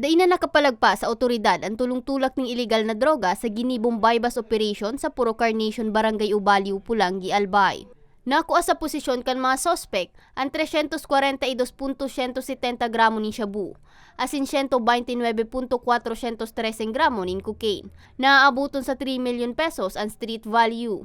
Dai na nakapalagpa sa otoridad ang tulong-tulak ng ilegal na droga sa ginibong bypass operation sa Puro Carnation Barangay Ubaliw, Pulangi, Albay. Nakuha sa posisyon kan mga sospek ang 342.170 gramo ni shabu, asin 129.413 gramo nin cocaine, na aabuton sa 3 million pesos ang street value.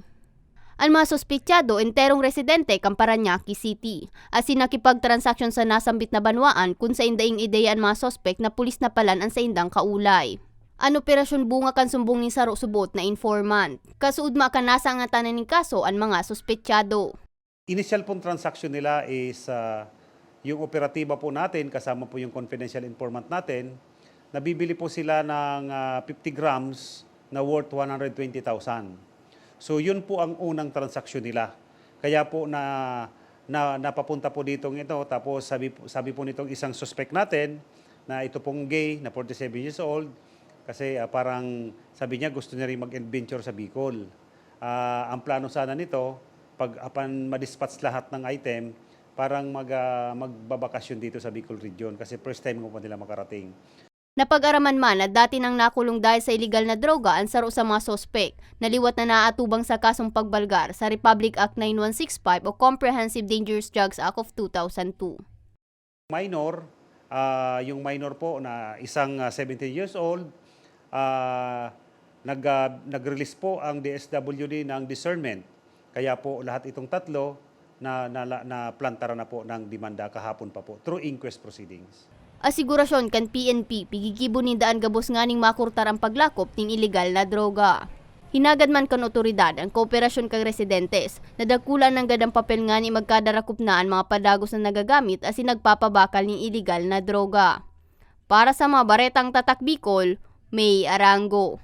Ang mga sospechado enterong residente kang Paranaque City. Asin nakipagtransaksyon sa nasambit na banwaan kung sa indaing ideya ang mga sospek na pulis na palan ang sa indang kaulay. An operasyon bunga kan sumbong ni Saro Subot na informant. Kasuod ma kan nasa nga tanan ni kaso ang mga sospechado. Initial pong transaction nila is ah, yung operatiba po natin, kasama po yung confidential informant natin, nabibili po sila ng ah, 50 grams na worth 120,000. So yun po ang unang transaksyon nila. Kaya po na, na napapunta po ditong ito, tapos sabi, sabi po nitong isang suspect natin, na ito pong gay, na 47 years old, kasi ah, parang sabi niya gusto niya rin mag-adventure sa Bicol. Ah, ang plano sana nito, pag apan madispatch lahat ng item, parang mag, ah, magbabakasyon dito sa Bicol region kasi first time ko pa nila makarating. Napag-araman man na dati nang nakulong dahil sa illegal na droga ang saro sa mga sospek, naliwat na naatubang sa kasong pagbalgar sa Republic Act 9165 o Comprehensive Dangerous Drugs Act of 2002. Minor, ah, yung minor po na isang ah, 17 years old, ah, nag, ah, nag-release po ang DSWD ng discernment. Kaya po lahat itong tatlo na, na, na plantara na po ng demanda kahapon pa po through inquest proceedings. Asigurasyon kan PNP, pigigibo ni daan gabos nga ning makurtar ang paglakop ning illegal na droga. Hinagad man kan otoridad ang kooperasyon kag residentes, nadakulan ng gadang papel nga ni magkadarakop na ang mga padagos na nagagamit as nagpapabakal ning illegal na droga. Para sa mga baretang tatak Bicol, May Arango.